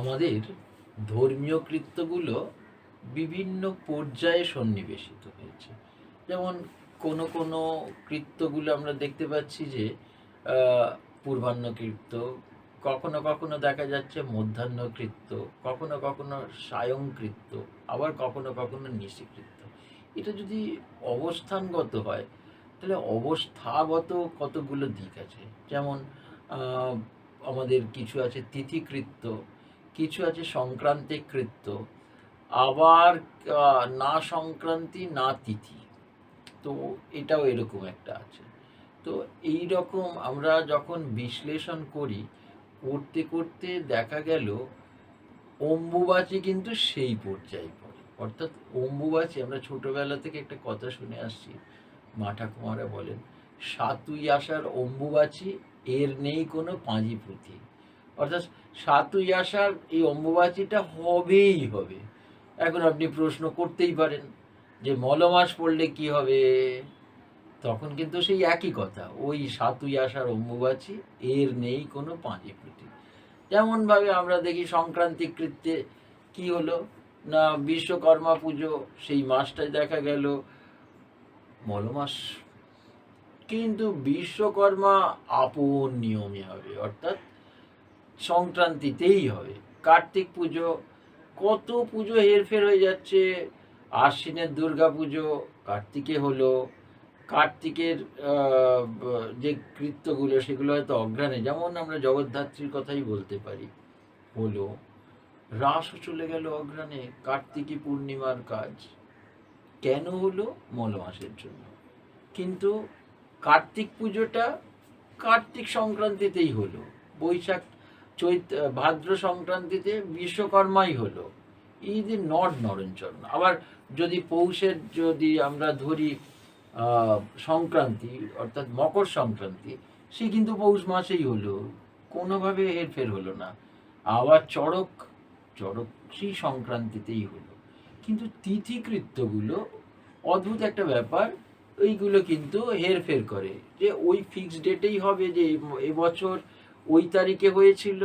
আমাদের ধর্মীয় কৃত্যগুলো বিভিন্ন পর্যায়ে সন্নিবেশিত হয়েছে। যেমন কোনো কোনো কৃত্যগুলো আমরা দেখতে পাচ্ছি যে পূর্বাহ্ন কৃত্য, কখনো কখনো দেখা যাচ্ছে মধ্যাহ্ন কৃত্য, কখনো কখনো সায়ং কৃত্য, আবার কখনো কখনো নিশিকৃত্য এটা যদি অবস্থানগত হয়, তাহলে অবস্থাগত কতগুলো দিক আছে? যেমন আমাদের কিছু আছে তিথিকৃত্য কিছু আছে সংক্রান্তিক কৃত্য, আবার না সংক্রান্তি, না তিথি। তো এটাও এরকম একটা আছে। তো এই রকম আমরা যখন বিশ্লেষণ করি, করতে করতে দেখা গেল, অম্বুবাচী কিন্তু সেই পর্যায়ে পড়ে। অর্থাৎ অম্বুবাচী, আমরা ছোটবেলা থেকে একটা কথা শুনে আসছি, মা ঠাকুমারা বলেন, সাতুই আসার অম্বুবাচী, এর নেই কোনো পাঁজি পুঁথি অর্থাৎ সাতুই আসার এই অম্বুবাচীটা হবেই হবে। এখন আপনি প্রশ্ন করতেই পারেন যে মলমাস পড়লে কি হবে? তখন কিন্তু সেই একই কথা, ওই সাতুই আসার অম্বুবাচী, এর নেই কোনো পাঁজি পুঁথি যেমনভাবে আমরা দেখি সংক্রান্তি কৃত্যে কি হলো? না, বিশ্বকর্মা পুজো, সেই মাসটায় দেখা গেল মলমাস। কিন্তু বিশ্বকর্মা আপন নিয়মে হবে, অর্থাৎ সংক্রান্তিতেই হবে কার্তিক পুজো, কত পুজো হেরফের হয়ে যাচ্ছে। আশ্বিনের দুর্গা পুজো, কার্তিকে হলো। কার্তিকের যে কৃত্যগুলো, সেগুলো হয়তো অজ্ঞানে যেমন আমরা জগদ্ধাত্রীর কথাই বলতে পারি, হলো, রাসও চলে গেল অগ্রাণে কার্তিকী পূর্ণিমার কাজ। কেন হলো? মল মাসের জন্য। কিন্তু কার্তিক পুজোটা কার্তিক সংক্রান্তিতেই হলো। বৈশাখ চৈত ভাদ্র সংক্রান্তিতে বিশ্বকর্মাই হলো। যে নট নরঞ্চরণ আবার যদি পৌষের যদি আমরা ধরি সংক্রান্তি, অর্থাৎ মকর সংক্রান্তি, সে কিন্তু পৌষ মাসেই হলো, কোনোভাবে হেরফের হলো না। আবার চড়ক চড়ক সেই সংক্রান্তিতেই হলো। কিন্তু তিথিকৃত্যগুলো অদ্ভুত একটা ব্যাপার ওইগুলো কিন্তু হেরফের করে যে ওই ফিক্সড ডেটেই হবে যে এবছর ওই তারিখে হয়েছিল,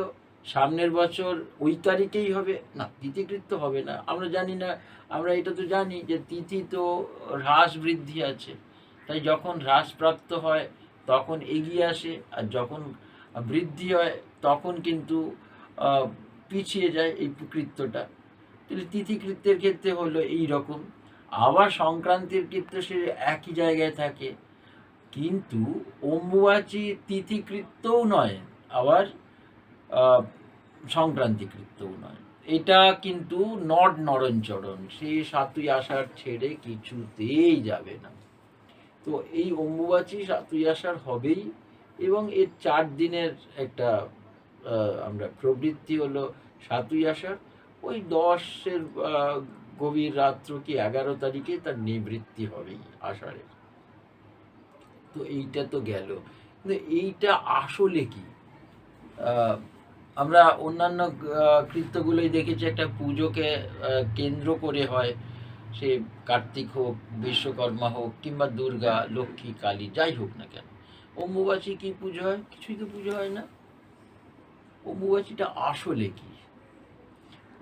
সামনের বছর ওই তারিখেই হবে। না, তিথিকৃত্য হবে না। আমরা জানি না, আমরা এটা তো জানি যে তিথি তো হ্রাস বৃদ্ধি আছে। তাই যখন হ্রাসপ্রাপ্ত হয়, তখন এগিয়ে আসে, আর যখন বৃদ্ধি হয়, তখন কিন্তু পিছিয়ে যায় এই কৃত্যটা। তাহলে তিথিকৃত্যের ক্ষেত্রে হলো এই রকম আবার সংক্রান্তির ক্ষেত্রে সে একই জায়গায় থাকে। কিন্তু অম্বুবাচী তিথিকৃত্যও নয়। আবার আহ, সংক্রান্তিকৃত্যও নয় এটা কিন্তু নট নরঞ্চরণ সে সাতুই আষাঢ় ছেড়ে কিছুতেই যাবে না। তো এই অম্বুবাচী সাতুই আষাঢ় হবেই এবং এর চার দিনের একটা আমরা প্রবৃত্তি হলো সাতুই আষাঢ়। ওই দশের গভীর রাত্র কি এগারো তারিখে তার নিবৃত্তি হবেই আষাঢ়ের। তো এইটা তো গেল। কিন্তু এইটা আসলে কি? আমরা অন্যান্য কৃত্যগুলোই দেখেছি একটা পুজোকে কেন্দ্র করে হয়। সে কার্তিক হোক, বিশ্বকর্মা হোক, কিংবা দুর্গা, লক্ষ্মী, কালী, যাই হোক না কেন। অম্বুবাচী কি পুজো হয়? কিছুই তো পুজো হয় না। অম্বুবাচীটা আসলে কি?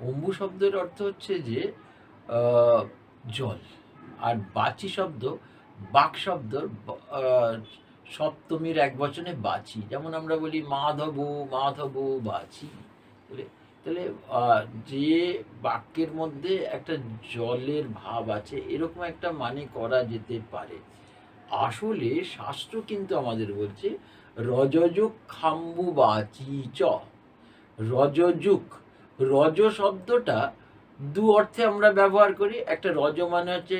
অম্বু শব্দের অর্থ হচ্ছে যে জল। আর বাচি শব্দ বাক শব্দ সপ্তমীর এক বচনে বাচি। যেমন আমরা বলি, মাধব মাধব, বাচি। তাহলে তাহলে যে বাক্যের মধ্যে একটা জলের ভাব আছে, এরকম একটা মানে করা যেতে পারে। আসলে শাস্ত্র কিন্তু আমাদের বলছে রজযুগ খাম্বু বাচি চ। রজযুগ রজ শব্দটা দু অর্থে আমরা ব্যবহার করি। একটা রজ মানে হচ্ছে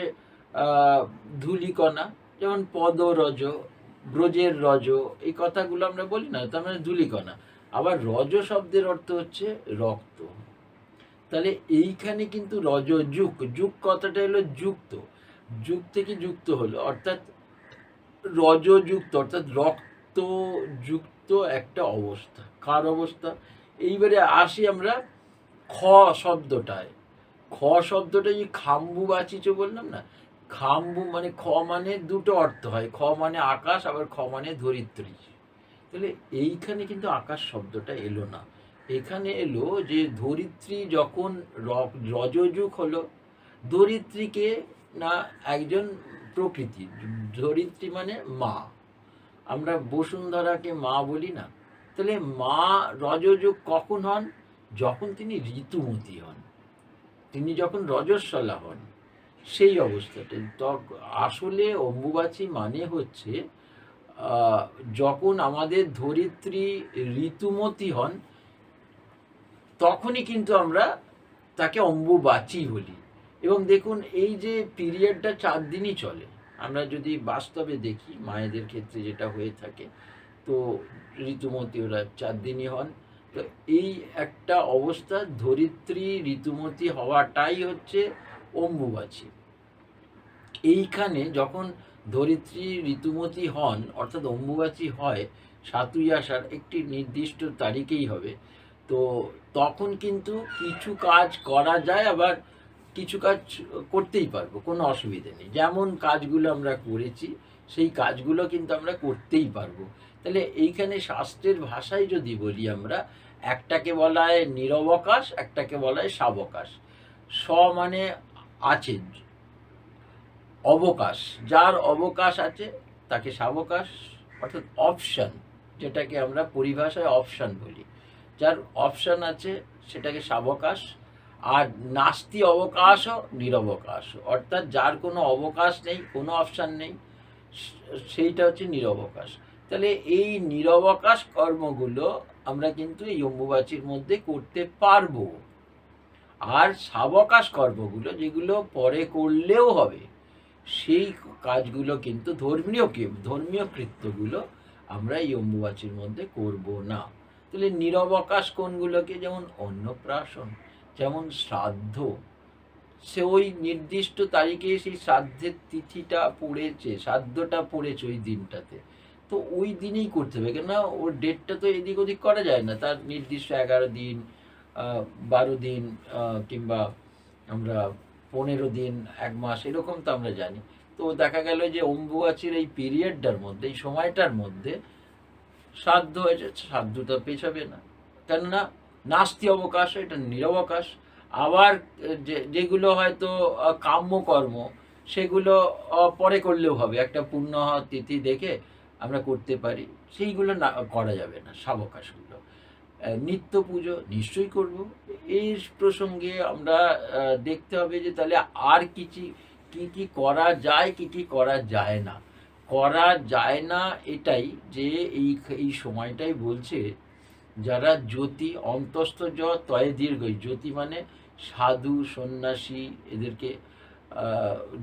ধূলিকণা, যেমন পদ রজ ব্রজের রজ, এই কথাগুলো আমরা বলি না, তার মানে ধূলিকণা আবার রজ শব্দের অর্থ হচ্ছে রক্ত। তাহলে এইখানে কিন্তু রজ যুগ যুগ কথাটা হলো যুক্ত। যুগ থেকে যুক্ত হলো, অর্থাৎ রজযুক্ত অর্থাৎ রক্ত যুক্ত একটা অবস্থা। কার অবস্থা? এইবারে আসি আমরা খ শব্দটায়। খ শব্দটা যে খাম্বু বাচিচ বললাম না? খাম্বু মানে খ মানে দুটো অর্থ হয়। খ মানে আকাশ, আবার খ মানে ধরিত্রী। তাহলে এইখানে কিন্তু আকাশ শব্দটা এলো না। এখানে এলো যে ধরিত্রী যখন রজযুগ হলো, ধরিত্রীকে না একজন প্রকৃতি, ধরিত্রী মানে মা। আমরা বসুন্ধরাকে মা বলি না। তাহলে মা রজযুগ কখন হন? যখন তিনি ঋতুমতী হন। তিনি যখন রজস্বলা হন। সেই অবস্থাটা তখ- আসলে অম্বুবাচী মানে হচ্ছে যখন আমাদের ধরিত্রী ঋতুমতী হন, তখনই কিন্তু আমরা তাকে অম্বুবাচী বলি। এবং দেখুন, এই যে পিরিয়ডটা চার দিনই চলে। আমরা যদি বাস্তবে দেখি, মায়েদের ক্ষেত্রে যেটা হয়ে থাকে, তো ঋতুমতী ওরা চার দিনই হন। তো এই একটা অবস্থা, ধরিত্রী ঋতুমতী হওয়াটাই হচ্ছে অম্বুবাচী। এইখানে যখন ধরিত্রী ঋতুমতী হন, অর্থাৎ অম্বুবাচী হয়, সাতুই আসার একটি নির্দিষ্ট তারিখেই হবে। তো তখন কিন্তু কিছু কাজ করা যায়, আবার কিছু কাজ করতেই পারব, কোনো অসুবিধে নেই। যেমন কাজগুলো আমরা করেছি, সেই কাজগুলো কিন্তু আমরা করতেই পারব। তাহলে এইখানে শাস্ত্রের ভাষায় যদি বলি আমরা, একটাকে বলা হয় নিরবকাশ, একটাকে বলা হয় সাবকাশ। স মানে আছে। অবকাশ, যার অবকাশ আছে, তাকে সাবকাশ অর্থাৎ অপশন যেটাকে আমরা পরিভাষায় অপশন বলি। যার অপশন আছে, সেটাকে সাবকাশ, আর নাস্তি অবকাশও নিরবকাশ। অর্থাৎ যার কোনো অবকাশ নেই, কোনো অপশান নেই, সেইটা হচ্ছে নিরবকাশ। তাহলে এই নিরবকাশ কর্মগুলো আমরা কিন্তু এই অম্বুবাচীর মধ্যে করতে পারব। আর সাবকাশ কর্মগুলো যেগুলো পরে করলেও হবে, সেই কাজগুলো কিন্তু ধর্মীয় ধর্মীয় কৃত্যগুলো আমরা এই অম্বুবাচীর মধ্যে করব না। তাহলে নিরবকাশ কোনগুলোকে যেমন অন্নপ্রাশন, যেমন শ্রাদ্ধ, সে ওই নির্দিষ্ট তারিখে সেই শ্রাদ্ধের তিথিটা পড়েছে, শ্রাদ্ধটা পড়েছে ওই দিনটাতে। তো ওই দিনেই করতে হবে, কেননা ওর ডেটটা তো এদিক ওদিক করা যায় না, তার নির্দিষ্ট এগারো দিন বারো দিন কিংবা আমরা পনেরো দিন এক মাস এরকম তো আমরা জানি। তো দেখা গেল যে অম্বুবাচীর এই পিরিয়ডটার মধ্যে এই সময়টার মধ্যে শ্রাদ্ধ হয়েছে শ্রাদ্ধটা পেছাবে না। কেননা নাস্তি অবকাশ এটা নিরবকাশ। আবার যেগুলো হয়তো কাম্যকর্ম সেগুলো পরে করলেও হবে। একটা পূর্ণ তিথি দেখে আমরা করতে পারি। সেইগুলো না করা যাবে না সাবকাশগুলো আহ, নিত্য পুজো নিশ্চয়ই করব। এই প্রসঙ্গে আমরা দেখতে হবে যে তাহলে আর কিছু কি কি করা যায়, কি কি করা যায় না। করা যায় না এটাই যে এই এই সময়টাই বলছে যারা জ্যোতি, অন্তস্থ জ তয়ে দীর্ঘ। জ্যোতি মানে সাধু, সন্ন্যাসী এদেরকে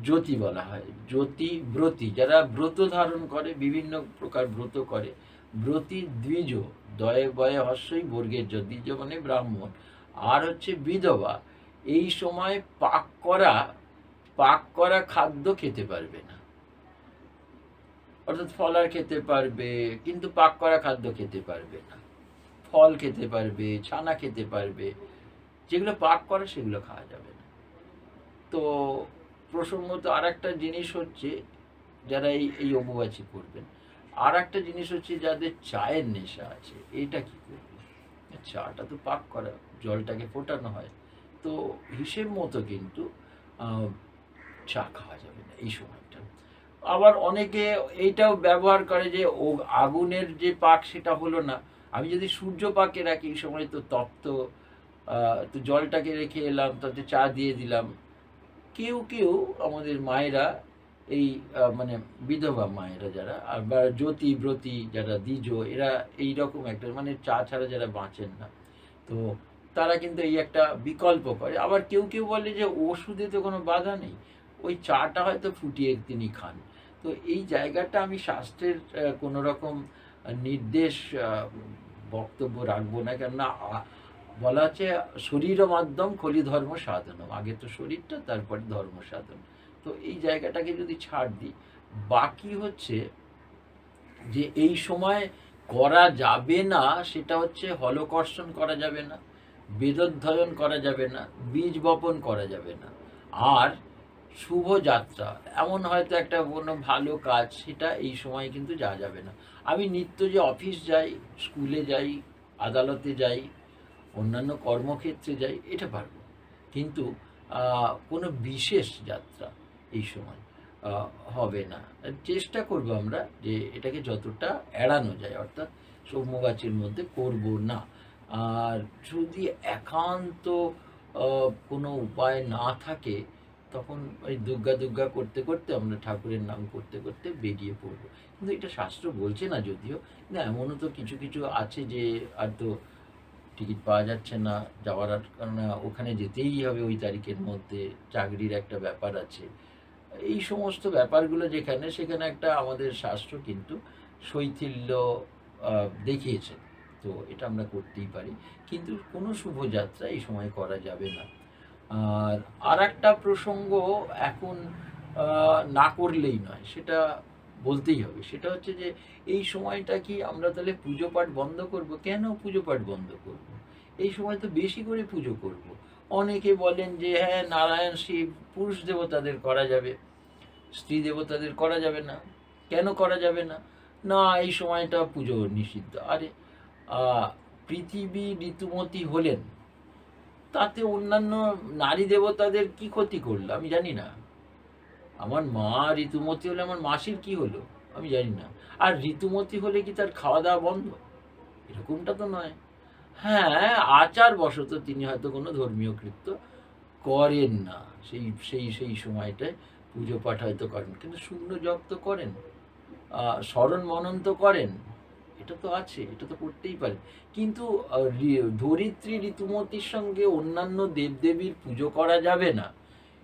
জ্যোতি বলা হয়। জ্যোতি ব্রতী। যারা ব্রত ধারণ করে, বিভিন্ন প্রকার ব্রত করে ব্রতী দ্বিজ, দয়ে বয়ে হস্যই বর্গের দ্বিজ মানে ব্রাহ্মণ। আর হচ্ছে বিধবা, এই সময় পাক করা পাক করা খাদ্য খেতে পারবে না। অর্থাৎ ফলার খেতে পারবে, কিন্তু পাক করা খাদ্য খেতে পারবে না। ফল খেতে পারবে, ছানা খেতে পারবে, যেগুলো পাক করে সেগুলো খাওয়া যাবে না। তো প্রসঙ্গত আর একটা জিনিস হচ্ছে, যারা এই এই অম্বুবাচী করবেন আর একটা জিনিস হচ্ছে যাদের চায়ের নেশা আছে, এটা কি করবে? চাটা তো পাক করা, জলটাকে ফোটানো হয়। তো হিসেব মতো কিন্তু চা খাওয়া যাবে না এই সময়টা। আবার অনেকে এইটাও ব্যবহার করে যে, ও আগুনের যে পাক সেটা হলো না। আমি যদি সূর্য পাকে রাখি এই সময় তো তপ্ত তো জলটাকে রেখে এলাম, তাতে চা দিয়ে দিলাম। কেউ কেউ আমাদের মায়েরা এই মানে বিধবা মায়েরা যারা বা জ্যোতি, ব্রতী যারা, দ্বিজ, এরা এই রকম একটা মানে চা ছাড়া যারা বাঁচেন না। তো তারা কিন্তু এই একটা বিকল্প করে। আবার কেউ কেউ বলে যে ওষুধে তো কোনো বাধা নেই। ওই চাটা হয়তো ফুটিয়ে তিনি খান। তো এই জায়গাটা আমি স্বাস্থ্যের কোনো রকম নির্দেশ বক্তব্য রাখব না। কেননা বলা আছে শরীর মাধ্যম খলি ধর্ম সাধনম। আগে তো শরীরটা, তারপরে ধর্ম সাধন। তো এই জায়গাটাকে যদি ছাড় দিই, বাকি হচ্ছে যে এই সময় করা যাবে না, সেটা হচ্ছে হলকর্ষণ করা যাবে না, বেদোধ্যায়ন করা যাবে না, বীজ বপন করা যাবে না। আর শুভ যাত্রা, এমন হয়তো একটা কোনো ভালো কাজ, সেটা এই সময় কিন্তু যাওয়া যাবে না। আমি নিত্য যে অফিস যাই, স্কুলে যাই, আদালতে যাই, অন্যান্য কর্মক্ষেত্রে যাই, এটা পারব। কিন্তু কোনো বিশেষ যাত্রা এই সময় হবে না। চেষ্টা করব আমরা যে এটাকে যতটা এড়ানো যায়, অর্থাৎ সৌম্যগাছির মধ্যে করব না। আর যদি একান্ত কোনো উপায় না থাকে, তখন ওই দুর্গা দুর্গা করতে করতে আমরা ঠাকুরের নাম করতে করতে বেরিয়ে পড়ব। কিন্তু এটা শাস্ত্র বলছে না যদিও। কিন্তু এমনও তো কিছু কিছু আছে যে আর তো টিকিট পাওয়া যাচ্ছে না, যাওয়ার কারণ ওখানে যেতেই হবে ওই তারিখের মধ্যে। চাকরির একটা ব্যাপার আছে। এই সমস্ত ব্যাপারগুলো যেখানে, সেখানে একটা আমাদের শাস্ত্র কিন্তু শৈথিল্য দেখিয়েছে। তো এটা আমরা করতেই পারি। কিন্তু কোনো শুভযাত্রা এই সময় করা যাবে না। আর আর একটা প্রসঙ্গ এখন না করলেই নয়, সেটা বলতেই হবে। সেটা হচ্ছে যে, এই সময়টা কি আমরা তাহলে পুজো পাঠ বন্ধ করব? কেন পুজো পাঠ বন্ধ করব? এই সময় তো বেশি করে পুজো করব। অনেকে বলেন যে হ্যাঁ নারায়ণ, শিব, পুরুষ দেবতাদের করা যাবে। স্ত্রী দেবতাদের করা যাবে না। কেন করা যাবে না? না, এই সময়টা পুজো নিষিদ্ধ। আরে পৃথিবী ঋতুমতী হলেন, তাতে অন্যান্য নারী দেবতাদের কি ক্ষতি করল? আমি জানি না। আমার মা ঋতুমতী হলে আমার মাসির কি হলো? আমি জানি না। আর ঋতুমতী হলে কি তার খাওয়া দাওয়া বন্ধ? এরকমটা তো নয়। হ্যাঁ আচার বশত তিনি হয়তো কোনো ধর্মীয় কৃত্য করেন না। সেই সেই সেই সময়টায় পুজো পাঠ হয়তো করেন, কিন্তু শূন্য জপ তো করেন স্মরণ মনন তো করেন, এটা তো আছে, এটা তো করতেই পারেন। কিন্তু ধরিত্রী ঋতুমতির সঙ্গে অন্যান্য দেবদেবীর পুজো করা যাবে না,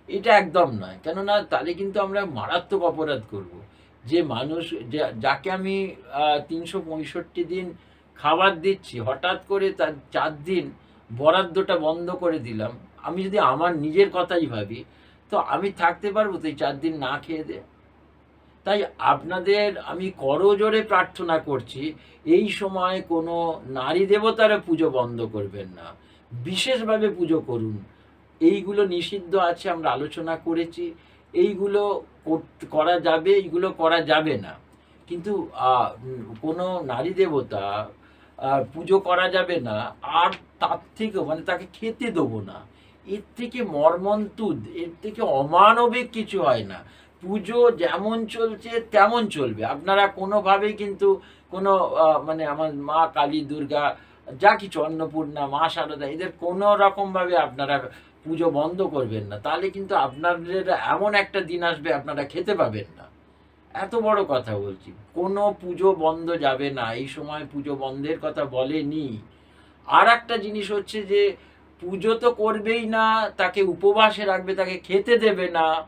এটা একদম নয়। কেননা তাহলে কিন্তু আমরা মারাত্মক অপরাধ করব। যে মানুষ যাকে আমি তিনশো পঁয়ষট্টি দিন খাবার দিচ্ছি, হঠাৎ করে তার চার দিন বরাদ্দটা বন্ধ করে দিলাম, আমি যদি আমার নিজের কথাই ভাবি তো আমি থাকতে পারব তো চার দিন না খেয়ে দে। তাই আপনাদের আমি করজোরে প্রার্থনা করছি, এই সময় কোনো নারী দেবতারা পুজো বন্ধ করবেন না। বিশেষভাবে পুজো করুন। এইগুলো নিষিদ্ধ আছে, আমরা আলোচনা করেছি। এইগুলো কর- যাবে, এইগুলো করা যাবে না। কিন্তু কোনো নারী দেবতা পুজো করা যাবে না, আর তার থেকেও মানে তাকে খেতে দেবো না। এর থেকে মর্মন্তুদ, এর থেকে অমানবিক কিছু হয় না। পুজো যেমন চলছে, তেমন চলবে। আপনারা কোনোভাবেই কিন্তু কোনো মানে আমার মা কালী দুর্গা, যা কিছু অন্নপূর্ণা, মা সারদা, এদের কোনো রকমভাবে আপনারা পুজো বন্ধ করবেন না। তাহলে কিন্তু আপনাদের এমন একটা দিন আসবে, আপনারা খেতে পাবেন না। এত বড় কথা বলছি। কোনো পুজো বন্ধ যাবে না। এই সময় পুজো বন্ধের কথা বলেনি। আর একটা জিনিস হচ্ছে যে পুজো তো করবেই না, তাকে উপবাসে রাখবে, তাকে খেতে দেবে না।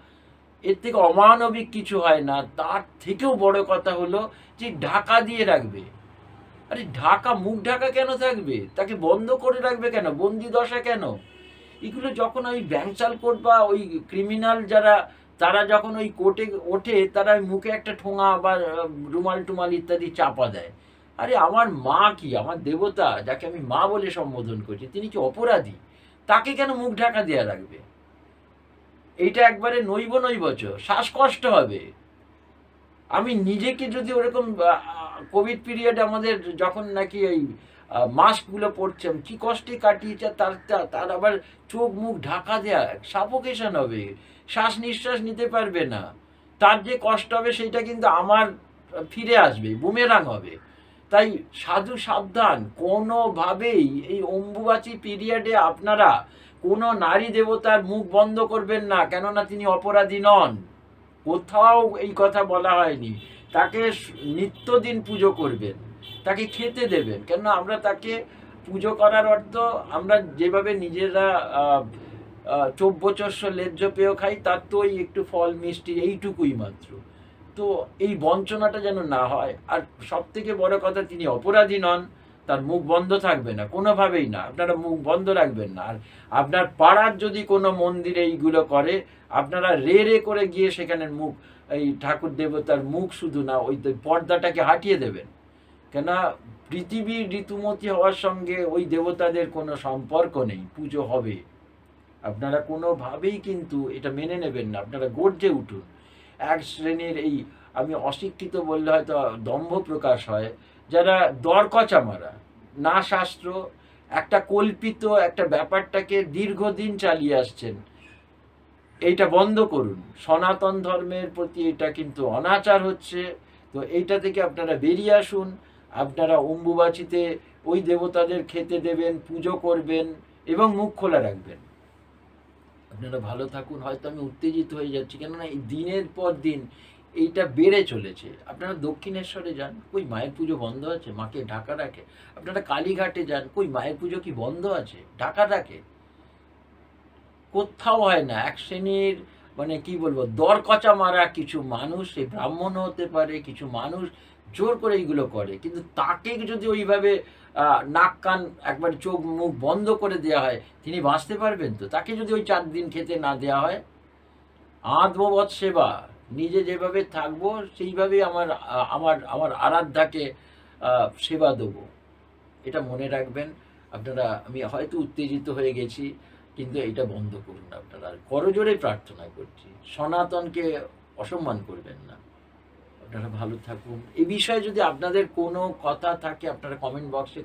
এর থেকে অমানবিক কিছু হয় না। তার থেকেও বড় কথা হলো যে ঢাকা দিয়ে রাখবে। আরে ঢাকা, মুখ ঢাকা কেন থাকবে? তাকে বন্ধ করে রাখবে কেন? বন্দি দশা কেন? এগুলো যখন ওই ব্যাংচাল কোর্ট বা ওই ক্রিমিনাল যারা, তারা যখন ওই কোর্টে ওঠে, তারা মুখে একটা ঠোঙা বা রুমাল টুমাল ইত্যাদি চাপা দেয়। আরে আমার মা কি? আমার দেবতা, যাকে আমি মা বলে সম্বোধন করছি, তিনি কি অপরাধী? তাকে কেন মুখ ঢাকা দেওয়া লাগবে? এইটা একবারে নৈব নৈবচ শ্বাসকষ্ট হবে। আমি নিজেকে যদি ওরকম কোভিড পিরিয়ড আমাদের যখন নাকি ওই মাস্কগুলো পড়ছে কি কষ্টে কাটিয়েছে তার, তার- আবার চোখ মুখ ঢাকা দেয়া, সাফোকেশন হবে। শ্বাস নিঃশ্বাস নিতে পারবে না। তার যে কষ্ট হবে, সেটা কিন্তু আমার ফিরে আসবে, বুমেরাং হবে। তাই সাধু সাবধান, কোনোভাবেই এই অম্বুবাচী পিরিয়ডে আপনারা কোনো নারী দেবতার মুখ বন্ধ করবেন না, কেননা তিনি অপরাধী নন। কোথাও এই কথা বলা হয়নি। তাকে নিত্যদিন পুজো করবেন, তাকে খেতে দেবেন, কেননা আমরা তাকে পুজো করার অর্থ আমরা যেভাবে নিজেরা চব্যচস্য লেজ্জ পেয়েও খাই, তার তো একটু ফল, মিষ্টি, এইটুকুই মাত্র। তো এই বঞ্চনাটা যেন না হয়। আর সব থেকে বড় কথা, তিনি অপরাধী নন, তার মুখ বন্ধ থাকবে না, কোনোভাবেই না। আপনারা মুখ বন্ধ রাখবেন না। আর আপনার পাড়ার যদি কোনো মন্দিরে এইগুলো করে, আপনারা রে রে করে গিয়ে সেখানে মুখ, এই ঠাকুর দেবতার মুখ শুধু না, ওই পর্দাটাকে হাটিয়ে দেবেন। কেন পৃথিবী ঋতুমতি হওয়ার সঙ্গে ওই দেবতাদের কোনো সম্পর্ক নেই, পুজো হবে। আপনারা কোনোভাবেই কিন্তু এটা মেনে নেবেন না। আপনারা গর্জে উঠুন। এক শ্রেণির এই, আমি অশিক্ষিত বললে হয়তো দম্ভ প্রকাশ হয়, যারা দরকচা মারা না শাস্ত্র একটা কল্পিত একটা ব্যাপারটাকে দীর্ঘদিন চালিয়ে আসছেন, এইটা বন্ধ করুন। সনাতন ধর্মের প্রতি এটা কিন্তু অনাচার হচ্ছে, তো এইটা থেকে আপনারা বেরিয়ে আসুন, আপনারা অম্বুবাচিতে ওই দেবতাদের খেতে দেবেন, পুজো করবেন এবং মুখ খোলা রাখবেন। আপনারা ভালো থাকুন, হয়তো আমি উত্তেজিত হয়ে যাচ্ছি, কেননা এই দিনের পর দিন এইটা বেড়ে চলেছে। আপনারা দক্ষিণেশ্বরে যান, কই মায়ের পুজো বন্ধ আছে? মাকে ঢাকা রাখে। আপনারা কালীঘাটে যান, কই মায়ের পুজো কি বন্ধ আছে? ঢাকা রাখে। কোথাও হয় না, এক শ্রেণির মানে কি বলব, দরকচা মারা কিছু মানুষ সে ব্রাহ্মণ হতে পারে, কিছু মানুষ জোর করে এইগুলো করে। কিন্তু তাকে যদি ওইভাবে নাক কান একবার চোখ মুখ বন্ধ করে দেওয়া হয়, তিনি বাঁচতে পারবেন তো? তাকে যদি ওই চার দিন খেতে না দেওয়া হয়? আত্মবৎ সেবা। নিজে যেভাবে থাকব, সেইভাবেই আমার আমার আমার আরাধ্যাকে সেবা দেবো। এটা মনে রাখবেন। আপনারা, আমি হয়তো উত্তেজিত হয়ে গেছি, কিন্তু এটা বন্ধ করুন আপনারা। করজোরে প্রার্থনা করছি। সনাতনকে অসম্মান করবেন না। আপনারা ভালো থাকুন। এই বিষয়ে যদি আপনাদের কোনো কথা থাকে, আপনারা কমেন্ট বক্সে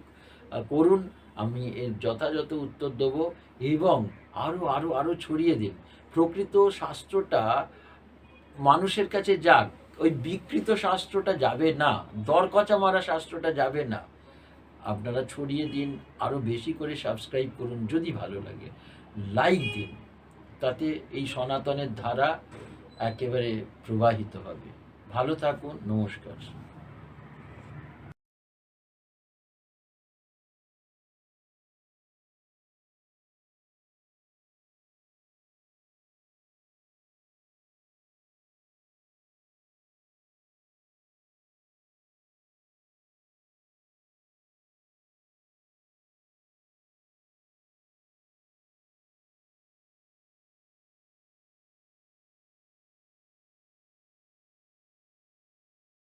করুন। আমি এর যথাযথ উত্তর দেব এবং আরও আরও আরও ছড়িয়ে দিন। প্রকৃত শাস্ত্রটা মানুষের কাছে যাক, ওই বিকৃত শাস্ত্রটা যাবে না দরকচা মারা শাস্ত্রটা যাবে না। আপনারা ছড়িয়ে দিন আরও বেশি করে সাবস্ক্রাইব করুন যদি ভালো লাগে। লাইক দিন, তাতে এই সনাতনের ধারা একেবারে প্রবাহিত হবে। ভালো থাকুন নমস্কার।